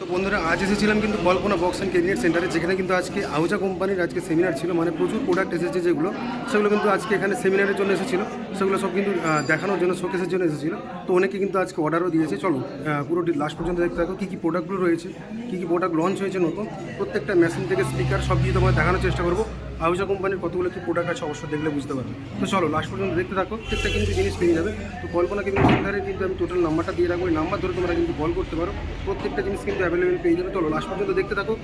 তো বন্ধুরা, আজ এসেছিলাম কিন্তু কল্পনা বক্স অ্যান্ড ক্যাবিনেট সেন্টারে যেখানে কিন্তু আজকে আউজা কোম্পানির আজকে সেমিনার ছিল। মানে প্রচুর প্রোডাক্ট এসেছে যেগুলো, সেগুলো কিন্তু আজকে এখানে সেমিনারের জন্য এসেছিল। সেগুলো সব কিন্তু দেখানোর জন্য শোকেসের জন্য এসেছিল। তো অনেকে কিন্তু আজকে অর্ডারও দিয়েছে। চলো পুরোটি পুরো লাস্ট পর্যন্ত দেখতে থাকো, কী কী প্রোডাক্টগুলো রয়েছে, কী কী প্রোডাক্ট লঞ্চ হয়েছে নতুন, প্রত্যেকটা মেশিন থেকে স্পিকার সব কিছু তোমায় দেখানোর চেষ্টা করব। আউজা কোম্পানির কতগুলো কি প্রোডাক্ট আছে অবশ্যই দেখলে বুঝতে পারবে। তো চলো লাস্ট পর্যন্ত দেখতে থাকো, প্রত্যেকটা কিন্তু জিনিস পেয়ে যাবে। তো কল্পনা কিন্তু কিন্তু আমি টোটাল নাম্বারটা দিয়ে রাখব। নাম্বার ধরে তোমরা কিন্তু কল করতে পারো। প্রত্যেকটা জিনিস কিন্তু অ্যাভেলেবেল পেয়ে যাবে। চলো লাস্ট পর্যন্ত দেখতে থাকো।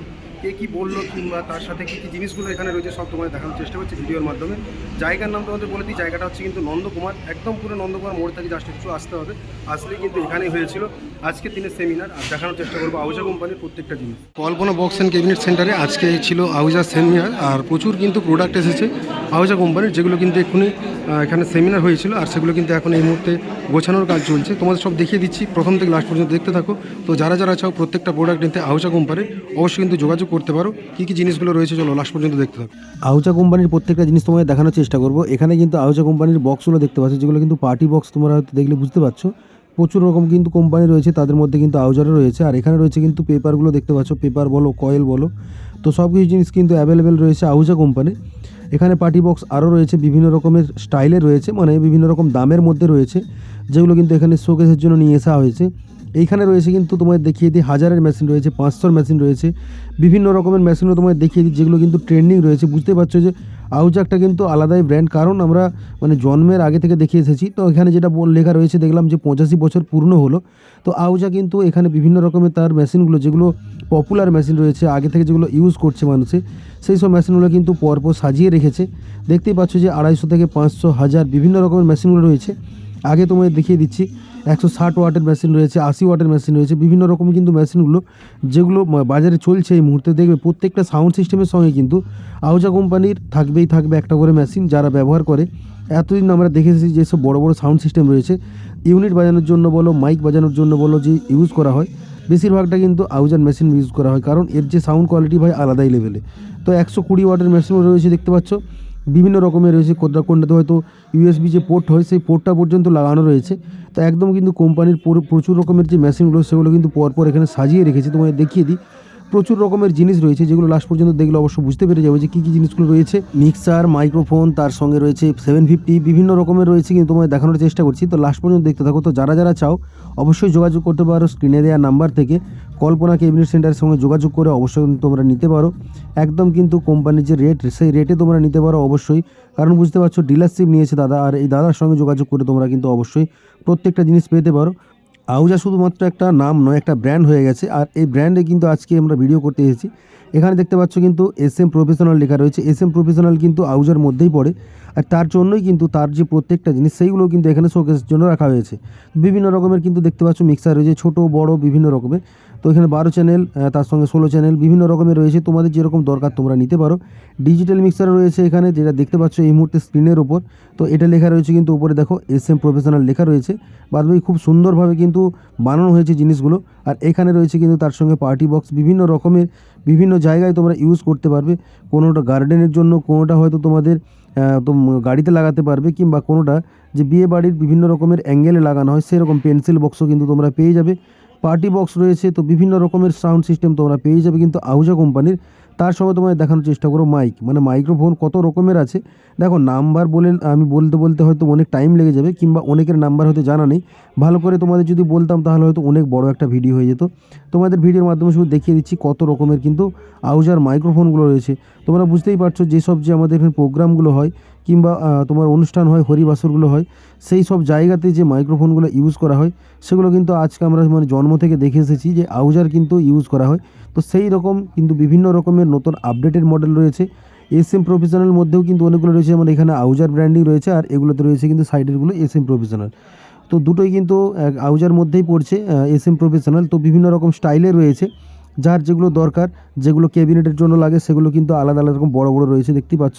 কে কী বলল কিংবা তার সাথে কী কী জিনিসগুলো এখানে রয়েছে সব তোমায় দেখানোর চেষ্টা করছি ভিডিওর মাধ্যমে। জায়গার নাম তোমাদের বলে দিই, জায়গাটা হচ্ছে কিন্তু নন্দকুমার, একদম পুরো নন্দকুমার মোড় থেকে জাস্ট একটু আসতে হবে। আসলেই কিন্তু এখানেই হয়েছিল। আজকে দিনের সেমিনার আর দেখানোর চেষ্টা করব আউজা কোম্পানির প্রত্যেকটা জিনিস। কল্পনা বক্স অ্যান্ড ক্যাবিনেট সেন্টারে আজকে ছিল আউজা সেমিনার আর প্রচুর কিন্তু প্রোডাক্ট এসেছে আউজা কোম্পানির যেগুলো কিন্তু এক্ষুনি এখানে সেমিনার হয়েছিল, আর সেগুলো কিন্তু এখন এই মুহূর্তে গোছানোর কাজ চলছে। তোমাদের সব দেখিয়ে দিচ্ছি, প্রথম থেকে লাস্ট পর্যন্ত দেখতে থাকো। তো যারা যারা চাও প্রত্যেকটা প্রোডাক্ট নিতে আউজা কোম্পানির অবশ্যই কিন্তু যোগাযোগ করতে পারো? কী কী জিনিসগুলো রয়েছে চলো লাস্ট পর্যন্ত দেখতে থাকো। আউচা কোম্পানির প্রত্যেকটা জিনিস তোমাদের দেখানোর চেষ্টা করব। এখানে কিন্তু আউচা কোম্পানির বক্সগুলো দেখতে পাচ্ছ, যেগুলো কিন্তু পার্টি বক্স তোমরা হয়তো দেখলে বুঝতে পারছ। প্রচুর রকম কিন্তু কোম্পানি রয়েছে, তাদের মধ্যে কিন্তু আউজারও রয়েছে। আর এখানে রয়েছে কিন্তু পেপারগুলো দেখতে পাচ্ছ পেপার বলো কয়েল বলো। তো সব কিছু জিনিস কিন্তু অ্যাভেলেবেল রয়েছে আউজা কোম্পানি। এখানে পার্টি বক্স আরও রয়েছে, বিভিন্ন রকমের স্টাইলে রয়েছে মানে বিভিন্ন রকম দামের মধ্যে রয়েছে, যেগুলো কিন্তু এখানে শোকেসের জন্য নিয়ে আসা হয়েছে। এইখানে রয়েছে কিন্তু তোমায় দেখিয়ে দিই, হাজারের মেশিন রয়েছে, পাঁচশোর মেশিন রয়েছে, বিভিন্ন রকমের মেশিনও তোমায় দেখিয়ে দিই, যেগুলো কিন্তু ট্রেন্ডিং রয়েছে। বুঝতে পারছ যে আউজাকটা কিন্তু আলাদাই ব্র্যান্ড কারণ আমরা মানে জন্মের আগে থেকে দেখে এসেছি। তো এখানে যেটা লেখা রয়েছে, দেখলাম যে পঁচাশি বছর পূর্ণ হলো। তো আউজা কিন্তু এখানে বিভিন্ন রকমের তার মেশিনগুলো যেগুলো পপুলার মেশিন রয়েছে, আগে থেকে যেগুলো ইউজ করছে মানুষে, সেই সব মেশিনগুলো কিন্তু পরপর সাজিয়ে রেখেছে। দেখতেই পাচ্ছ যে আড়াইশো থেকে পাঁচশো হাজার বিভিন্ন রকমের মেশিনগুলো রয়েছে। আগে তোমায় দেখিয়ে দিচ্ছি, একশো ষাট ওয়াটের মেশিন রয়েছে, আশি ওয়াটের মেশিন রয়েছে, বিভিন্ন রকম কিন্তু মেশিনগুলো যেগুলো বাজারে চলছে এই মুহূর্তে। দেখবে প্রত্যেকটা সাউন্ড সিস্টেমের সঙ্গে কিন্তু আউজা কোম্পানির থাকবেই থাকবে একটা করে মেশিন যারা ব্যবহার করে। এতদিন আমরা দেখেছি যেসব বড় বড় সাউন্ড সিস্টেম রয়েছে। ইউনিট বাজানোর জন্য বলো মাইক বাজানোর জন্য বলো, যে ইউজ করা হয়, বেশিরভাগটা কিন্তু আউজার মেশিন ইউজ করা হয়। কারণ এর যে সাউন্ড কোয়ালিটি ভাই আলাদাই লেভেলে তো একশো কুড়ি ওয়াটের মেশিনও রয়েছে, দেখতে পাচ্ছ? বিভিন্ন রকমের রয়েছে কোনটা কোনটাতে হয়তো ইউএসবি যে পোর্ট হয়, সেই পোর্টটা পর্যন্ত লাগানো রয়েছে। তো একদম কিন্তু কোম্পানির পুরো- প্রচুর রকমের যে মেশিনগুলো সেগুলো কিন্তু পরপর এখানে সাজিয়ে রেখেছে। তোমায় দেখিয়ে দিই। প্রচুর রকমের জিনিস রয়েছে যেগুলো লাস্ট পর্যন্ত দেখলে অবশ্য বুঝতে পেরে যাবে যে কী কী জিনিসগুলো রয়েছে। মিক্সার মাইক্রোফোন তার সঙ্গে রয়েছে সেভেন ফিফটি বিভিন্ন রকমের রয়েছে কিন্তু তোমায় দেখানোর চেষ্টা করছি। তো লাস্ট পর্যন্ত দেখতে থাকো। তো যারা যারা চাও, অবশ্যই যোগাযোগ করতে পারো স্ক্রিনে দেওয়া নাম্বার থেকে। কল্পনা কেবিনেট সেন্টারের সঙ্গে যোগাযোগ করে অবশ্যই তোমরা নিতে পারো। একদম কিন্তু কোম্পানির যে রেট সেই রেটে তোমরা নিতে পারো অবশ্যই। কারণ বুঝতে পারছ ডিলারশিপ নিয়েছে দাদা, আর এই দাদার সঙ্গে যোগাযোগ করে তোমরা কিন্তু অবশ্যই প্রত্যেকটা জিনিস পেতে পারো। আউজা শুধুমাত্র একটা নাম নয়, একটা ব্র্যান্ড হয়ে গেছে। আর এই ব্র্যান্ডে কিন্তু আজকে আমরা ভিডিও করতে এসেছি। এখানে দেখতে পাচ্ছ কিন্তু এস এম প্রফেশনাল লেখা রয়েছে। এস এম প্রফেশনাল কিন্তু আউজার মধ্যেই পড়ে। আর তার জন্যই কিন্তু তার যে প্রত্যেকটা জিনিস সেইগুলো কিন্তু এখানে শোকেসের জন্য রাখা হয়েছে। বিভিন্ন রকমের কিন্তু দেখতে পাচ্ছ মিক্সার রয়েছে, ছোট, বড়, বিভিন্ন রকমের। তো এখানে বারো চ্যানেল তার সঙ্গে ষোলো চ্যানেল বিভিন্ন রকমের রয়েছে। তোমাদের যেরকম দরকার তোমরা নিতে পারো। ডিজিটাল মিক্সার রয়েছে এখানে, যেটা দেখতে পাচ্ছ এই মুহূর্তে স্ক্রিনের ওপর তো এটা লেখা রয়েছে কিন্তু উপরে দেখো এস এম প্রফেশনাল লেখা রয়েছে। বাদ বাকি খুব সুন্দরভাবে কিন্তু বানানো হয়েছে জিনিসগুলো। আর এখানে রয়েছে কিন্তু তার সঙ্গে পার্টি বক্স বিভিন্ন রকমের, বিভিন্ন জায়গায় তোমরা ইউজ করতে পারবে। কোনোটা গার্ডেনের জন্য, কোনোটা হয়তো তোমাদের তো গাড়িতে লাগাতে পারবে কিংবা কোনোটা যে বিয়ে বাড়ির বিভিন্ন রকমের অ্যাঙ্গেলে লাগানো হয়, সেরকম পেন্সিল বক্সও কিন্তু তোমরা পেয়ে যাবে। পার্টি বক্স রয়েছে, তো বিভিন্ন রকমের সাউন্ড সিস্টেম তোমরা পেয়ে যাবে কিন্তু আউজা কোম্পানির তার সঙ্গে তোমায় দেখানোর চেষ্টা করো মাইক মানে মাইক্রোফোন কত রকমের আছে? দেখো নাম্বার বলে, আমি বলতে বলতে হয়তো অনেক টাইম লেগে যাবে, কিংবা অনেকের নাম্বার হয়তো জানা নেই। ভালো করে তোমাদের যদি বলতাম, তাহলে হয়তো অনেক বড় একটা ভিডিও হয়ে যেত। তোমাদের ভিডিওর মাধ্যমে শুধু দেখিয়ে দিচ্ছি কত রকমের কিন্তু আউজার মাইক্রোফোনগুলো রয়েছে। তোমরা বুঝতেই পারছ, যেসব যে আমাদের এখানে প্রোগ্রামগুলো হয় কিংবা তোমার অনুষ্ঠান হয়, হরিবাসরগুলো হয়, সেই সব জায়গাতে যে মাইক্রোফোনগুলো ইউজ করা হয়, সেগুলো কিন্তু আজকে আমরা মানে জন্ম থেকে দেখে এসেছি যে আউজার কিন্তু ইউজ করা হয়। তো সেই রকম কিন্তু বিভিন্ন রকমের নতুন আপডেটেড মডেল রয়েছে। এস এম প্রফেশনাল মধ্যেও কিন্তু অনেকগুলো রয়েছে, যেমন এখানে আউজার ব্র্যান্ডিং রয়েছে, আর এগুলোতে রয়েছে কিন্তু সাইডেরগুলো এস এম প্রফেশনাল তো দুটোই কিন্তু আউজার মধ্যেই পড়ছে এস এম প্রফেশনাল তো বিভিন্ন রকম স্টাইলে রয়েছে। যার যেগুলো দরকার, যেগুলো ক্যাবিনেটের জন্য লাগে, সেগুলো কিন্তু আলাদা আলাদা রকম বড় বড় রয়েছে দেখতেই পাচ্ছ।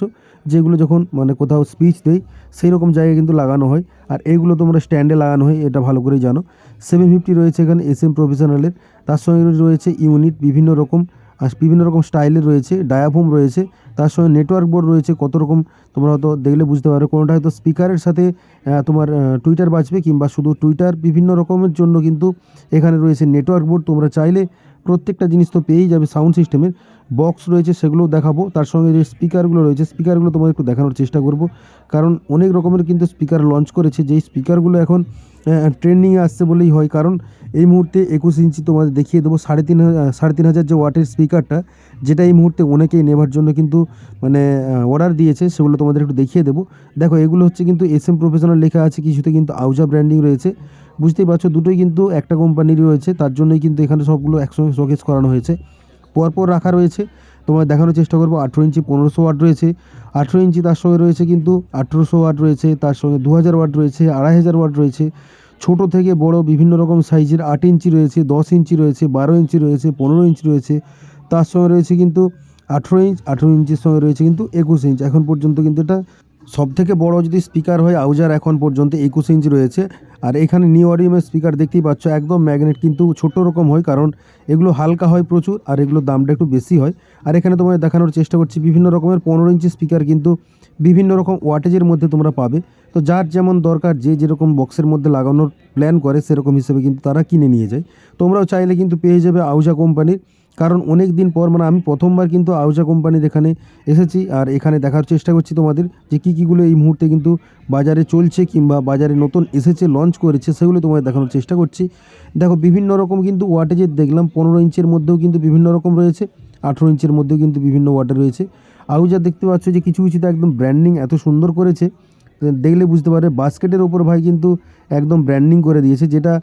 যেগুলো যখন মানে কোথাও স্পিচ দেয়, সেই রকম জায়গায় কিন্তু লাগানো হয়। আর এইগুলো তোমরা স্ট্যান্ডে লাগানো হয়, এটা ভালো করেই জানো। সেভেন ফিফটি রয়েছে এখানে এস এম প্রফেশনালের তার সঙ্গে রয়েছে ইউনিট বিভিন্ন রকম, আর বিভিন্ন রকম স্টাইলের রয়েছে ডায়াফোম রয়েছে। তার সঙ্গে নেটওয়ার্ক বোর্ড রয়েছে, কত রকম তোমরা হয়তো দেখলে বুঝতে পারো কোনোটা হয়তো স্পিকারের সাথে তোমার টুইটার বাজবে, কিংবা শুধু টুইটার বিভিন্ন রকমের জন্য কিন্তু এখানে রয়েছে নেটওয়ার্ক বোর্ড তোমরা চাইলে প্রত্যেকটা জিনিস তো পেয়েই যাবে সাউন্ড সিস্টেমের বক্স রয়েছে, সেগুলোও দেখাবো। তার সঙ্গে যে স্পিকারগুলো রয়েছে স্পিকারগুলো তোমাদের একটু দেখানোর চেষ্টা করব। কারণ অনেক রকমের কিন্তু স্পিকার লঞ্চ করেছে। যেই স্পিকারগুলো এখন ট্রেন্ডিংয়ে আসছে বলেই হয়। কারণ এই মুহূর্তে একুশ ইঞ্চি তোমাদের দেখিয়ে দেবো, সাড়ে তিন হাজার সাড়ে তিন হাজার যে ওয়াটের স্পিকারটা যেটা এই মুহূর্তে অনেকেই নেবার জন্য কিন্তু মানে অর্ডার দিয়েছে, সেগুলো তোমাদের একটু দেখিয়ে দেবো। দেখো, এগুলো হচ্ছে কিন্তু এস এম প্রফেশনাল লেখা আছে, কিছুতে কিন্তু আউজা ব্র্যান্ডিং রয়েছে। বুঝতেই পারছ, দুটোই কিন্তু একটা কোম্পানিরই রয়েছে, তার জন্যই কিন্তু এখানে সবগুলো একসঙ্গে শোকেস করানো হয়েছে। পরপর রাখা রয়েছে তোমার দেখানোর চেষ্টা করব, আঠেরো ইঞ্চি, পনেরোশো ওয়াট রয়েছে। আঠেরো ইঞ্চি তার সঙ্গে রয়েছে কিন্তু আঠেরোশো ওয়াট রয়েছে, তার সঙ্গে দু হাজার ওয়াট রয়েছে, আড়াই হাজার ওয়াট রয়েছে। ছোট থেকে বড় বিভিন্ন রকম সাইজের আট ইঞ্চি রয়েছে, দশ ইঞ্চি রয়েছে, বারো ইঞ্চি রয়েছে, পনেরো ইঞ্চি রয়েছে। তার সঙ্গে রয়েছে কিন্তু আঠেরো ইঞ্চ, আঠেরো ইঞ্চির সঙ্গে রয়েছে কিন্তু একুশ ইঞ্চ। এখন পর্যন্ত কিন্তু এটা সব থেকে বড় যদি স্পিকার হয় আউজার এখন পর্যন্ত একুশ ইঞ্চ রয়েছে। আর এখানে নিউ অডিয়ামের স্পিকার দেখতেই পাচ্ছ, একদম ম্যাগনেট কিন্তু ছোট রকম হয়, কারণ এগুলো হালকা হয় প্রচুর, আর এগুলোর দামটা একটু বেশি হয়। আর এখানে তোমায় দেখানোর চেষ্টা করছি, বিভিন্ন রকমের পনেরো ইঞ্চি স্পিকার কিন্তু বিভিন্ন রকম ওয়াটেজের মধ্যে তোমরা পাবে। তো যার যেমন দরকার, যে যেরকম বক্সের মধ্যে লাগানোর প্ল্যান করে, সেরকম হিসেবে কিন্তু তারা কিনে নিয়ে যায়। তোমরাও চাইলে কিন্তু পেয়ে যাবে আউজা কোম্পানির কারণ অনেক দিন পর মানে আমি প্রথমবার কিন্তু আউজা কোম্পানির এখানে এসেছি আর এখানে দেখার চেষ্টা করছি তোমাদের যে কী কীগুলো এই মুহূর্তে কিন্তু বাজারে চলছে কিংবা বাজারে নতুন এসেছে লঞ্চ করেছে, সেগুলো তোমাদের দেখানোর চেষ্টা করছি। দেখো, বিভিন্ন রকম কিন্তু ওয়াটেজের দেখলাম, পনেরো ইঞ্চের মধ্যেও কিন্তু বিভিন্ন রকম রয়েছে, আঠেরো ইঞ্চের মধ্যেও কিন্তু বিভিন্ন ওয়াটে রয়েছে। আউজা দেখতে পাচ্ছ যে কিছু কিছুতে একদম ব্র্যান্ডিং এত সুন্দর করেছে। দেখলে বুঝতে পারে বাস্কেটের ওপর ভাই কিন্তু একদম ব্র্যান্ডিং করে দিয়েছে, যেটা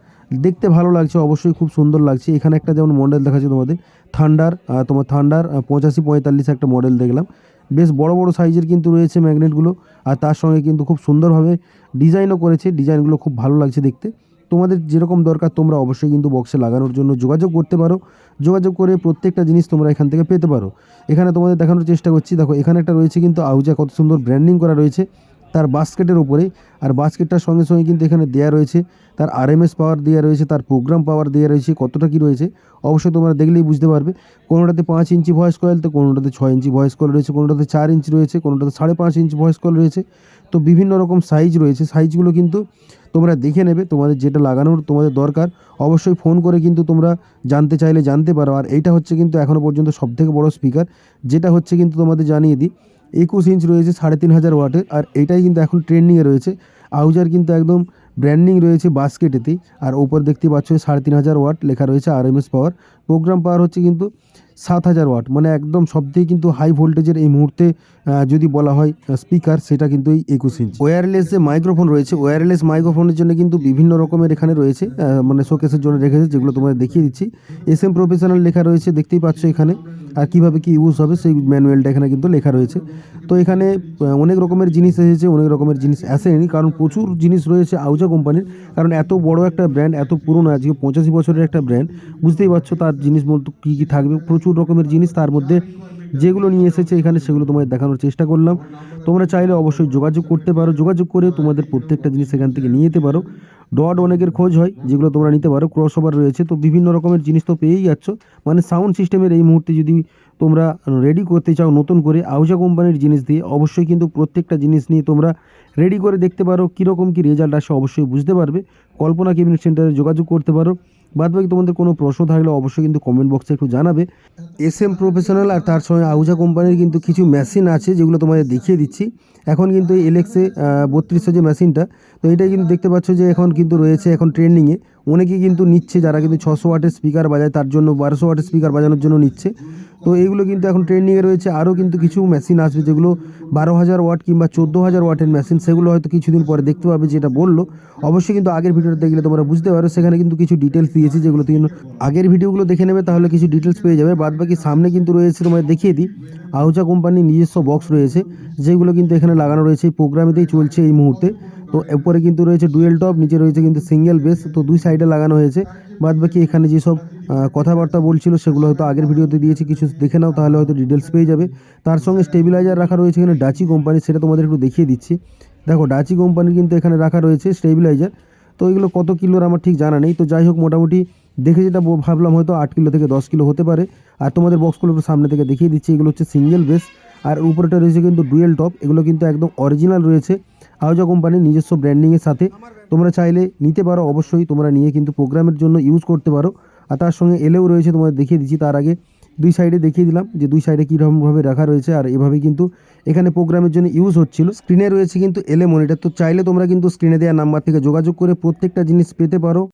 দেখতে ভালো লাগছে, অবশ্যই খুব সুন্দর লাগছে। এখানে একটা যেমন মডেল দেখাচ্ছে তোমাদের থান্ডার তোমার থান্ডার পঁচাশি পঁয়তাল্লিশ একটা মডেল দেখলাম। বেশ বড় বড় সাইজের কিন্তু রয়েছে ম্যাগনেটগুলো আর তার সঙ্গে কিন্তু খুব সুন্দরভাবে ডিজাইনও করেছে। ডিজাইনগুলো খুব ভালো লাগছে দেখতে। তোমাদের যেরকম দরকার, তোমরা অবশ্যই কিন্তু বক্সে লাগানোর জন্য যোগাযোগ করতে পারো। যোগাযোগ করে প্রত্যেকটা জিনিস তোমরা এখান থেকে পেতে পারো। এখানে তোমাদের দেখানোর চেষ্টা করছি। দেখো, এখানে একটা রয়েছে কিন্তু আউজা কত সুন্দর ব্র্যান্ডিং করা রয়েছে। তার বাস্কেটের উপরে আর বাস্কেটটার সঙ্গে সঙ্গে কিন্তু এখানে দেওয়া রয়েছে তার আরএমএস পাওয়ার দেওয়া রয়েছে, তার প্রোগ্রাম পাওয়ার দেওয়া রয়েছে, কতটা কী রয়েছে অবশ্যই তোমরা দেখলেই বুঝতে পারবে। কোনোটাতে পাঁচ ইঞ্চি ভয়েস কয়েল তো কোনোটাতে ছয় ইঞ্চি ভয়েস কয়েল রয়েছে, কোনোটাতে চার ইঞ্চি রয়েছে, কোনোটাতে সাড়ে পাঁচ ইঞ্চি ভয়েস কয়েল রয়েছে। তো বিভিন্ন রকম সাইজ রয়েছে। সাইজগুলো কিন্তু তোমরা দেখে নেবে, তোমাদের যেটা লাগানোর তোমাদের দরকার। অবশ্যই ফোন করে কিন্তু তোমরা জানতে চাইলে জানতে পারো। আর এইটা হচ্ছে কিন্তু এখনও পর্যন্ত সবথেকে বড় স্পিকার যেটা হচ্ছে কিন্তু তোমাদের জানিয়ে দিই। একুশ ইঞ্চ রয়েছে, সাড়ে তিন হাজার ওয়াটের আর এটাই কিন্তু এখন ট্রেন্ডিংয়ে রয়েছে। আউজার কিন্তু একদম ব্র্যান্ডিং রয়েছে বাস্কেটেতেই আর ওপর দেখতে পাচ্ছ, সাড়ে তিন হাজার ওয়াট লেখা রয়েছে R M S power program power হচ্ছে কিন্তু সাত হাজার ওয়াট। মানে একদম সবথেকে কিন্তু হাই ভোল্টেজের এই মুহূর্তে যদি বলা হয় স্পিকার সেটা কিন্তু এই একুশ ইঞ্চ ওয়্যারলেস যে মাইক্রোফোন রয়েছে ওয়্যারলেস মাইক্রোফোনের জন্য কিন্তু বিভিন্ন রকমের এখানে রয়েছে মানে শোকেসের জন্য রেখেছে যেগুলো তোমাদের দেখিয়ে দিচ্ছি। এস এম প্রফেশনাল লেখা রয়েছে, দেখতেই পাচ্ছ এখানে। আর কীভাবে কী ইউজ হবে, সেই ম্যানুয়ালটা এখানে কিন্তু লেখা রয়েছে। তো এখানে অনেক রকমের জিনিস এসেছে, অনেক রকমের জিনিস আসেনি কারণ প্রচুর জিনিস রয়েছে আউজা কোম্পানির। কারণ এত বড় একটা ব্র্যান্ড এত পুরনো, আজকে পঁচাশি বছরের একটা ব্র্যান্ড বুঝতেই পারছ তার জিনিস মতো কী কী থাকবে, প্রচুর রকমের জিনিস তার মধ্যে যেগুলো নিয়ে এসেছে এখানে সেগুলো তোমাদের দেখানোর চেষ্টা করলাম। তোমরা চাইলে অবশ্যই যোগাযোগ করতে পারো। যোগাযোগ করে তোমাদের প্রত্যেকটা জিনিস এখান থেকে নিয়ে যেতে পারো। ডট অনেকের খোঁজ হয়, যেগুলো তোমরা নিতে পারো। ক্রস ওভার রয়েছে, তো বিভিন্ন রকমের জিনিস তো পেয়েই যাচ্ছ। মানে সাউন্ড সিস্টেমের এই মুহূর্তে যদি তোমরা রেডি করতে চাও নতুন করে আউজা কোম্পানির জিনিস দিয়ে, অবশ্যই কিন্তু প্রত্যেকটা জিনিস নিয়ে তোমরা রেডি করে দেখতে পারো। কীরকম কী রেজাল্ট আসে অবশ্যই বুঝতে পারবে। কল্পনা কেবিনেট সেন্টারে যোগাযোগ করতে পারো। বাদ বাকি তোমাদের কোনো প্রশ্ন থাকলে অবশ্যই কিন্তু কমেন্ট বক্সে একটু জানাবে। এস এম প্রফেশনাল আর তার সঙ্গে আউজা কোম্পানির কিন্তু কিছু মেশিন আছে যেগুলো তোমাদের দেখিয়ে দিচ্ছি। এখন কিন্তু এই এলেক্সে বত্রিশশো যে মেশিনটা তো এটাই কিন্তু দেখতে পাচ্ছ যে এখন কিন্তু রয়েছে এখন ট্রেন্ডিংয়ে অনেকেই কিন্তু নিচ্ছে, যারা কিন্তু ছশো ওয়াটের স্পিকার বাজায়, তার জন্য বারোশো ওয়াটের স্পিকার বাজানোর জন্য নিচ্ছে। তো এইগুলো কিন্তু এখন ট্রেন্ডিংয়ে রয়েছে। আরও কিন্তু কিছু মেশিন আসবে, যেগুলো বারো হাজার ওয়াট কিংবা চোদ্দ হাজার ওয়াটের মেশিন সেগুলো হয়তো কিছুদিন পরে দেখতে পাবে যেটা বলল। অবশ্যই কিন্তু আগের ভিডিওটা দেখলে তোমরা বুঝতে পারো, সেখানে কিন্তু কিছু ডিটেলস দিয়েছি, যেগুলো তুমি আগের ভিডিওগুলো দেখে নেবে, তাহলে কিছু ডিটেলস পেয়ে যাবে। বাদ বাকি সামনে কিন্তু রয়েছে তোমাদের দেখিয়ে দিই। আউচা কোম্পানির নিজস্ব বক্স রয়েছে, যেগুলো কিন্তু এখানে লাগানো রয়েছে। এই প্রোগ্রামেতেই চলছে এই মুহূর্তে। তো উপরে কিন্তু রয়েছে ডুয়েল টপ, নিচে রয়েছে কিন্তু সিঙ্গেল বেস, তো দুই সাইডে লাগানো হয়েছে। বাদ বাকি এখানে যেসব কথাবার্তা বলছিল সেগুলো হয়তো আগের ভিডিওতে দিয়েছি, কিছু দেখে নাও, তাহলে হয়তো ডিটেলস পেয়ে যাবে। তার সঙ্গে স্টেবিলাইজার রাখা রয়েছে এখানে ডাচি কোম্পানি সেটা তোমাদের একটু দেখিয়ে দিচ্ছি। দেখো ডাচি কোম্পানির কিন্তু এখানে রাখা রয়েছে স্টেবিলাইজার তো এগুলো কত কিলোর আমার ঠিক জানা নেই। তো যাই হোক, মোটামুটি দেখে যেটা ভাবলাম হয়তো আট কিলো থেকে দশ কিলো হতে পারে। আর তোমাদের বক্সগুলো একটু সামনে থেকে দেখিয়ে দিচ্ছি, এগুলো হচ্ছে সিঙ্গেল বেস আর উপরেটা রয়েছে কিন্তু ডুয়েল টপ এগুলো কিন্তু একদম অরিজিনাল রয়েছে। আউজা কোম্পানির নিজস্ব ব্র্যান্ডিংয়ের সাথে তোমরা চাইলে নিতে পারো। অবশ্যই তোমরা নিয়ে কিন্তু প্রোগ্রামের জন্য ইউজ করতে পারো। আর তার সঙ্গে এলেও রয়েছে, তোমাদের দেখিয়ে দিচ্ছি। তার আগে দুই সাইডে দেখিয়ে দিলাম যে দুই সাইডে কীরকমভাবে রাখা রয়েছে। আর এভাবে কিন্তু এখানে প্রোগ্রামের জন্য ইউজ হচ্ছিল। স্ক্রিনে রয়েছে কিন্তু এলে মনিটার তো চাইলে তোমরা কিন্তু স্ক্রিনে দেওয়া নাম্বার থেকে যোগাযোগ করে প্রত্যেকটা জিনিস পেতে পারো।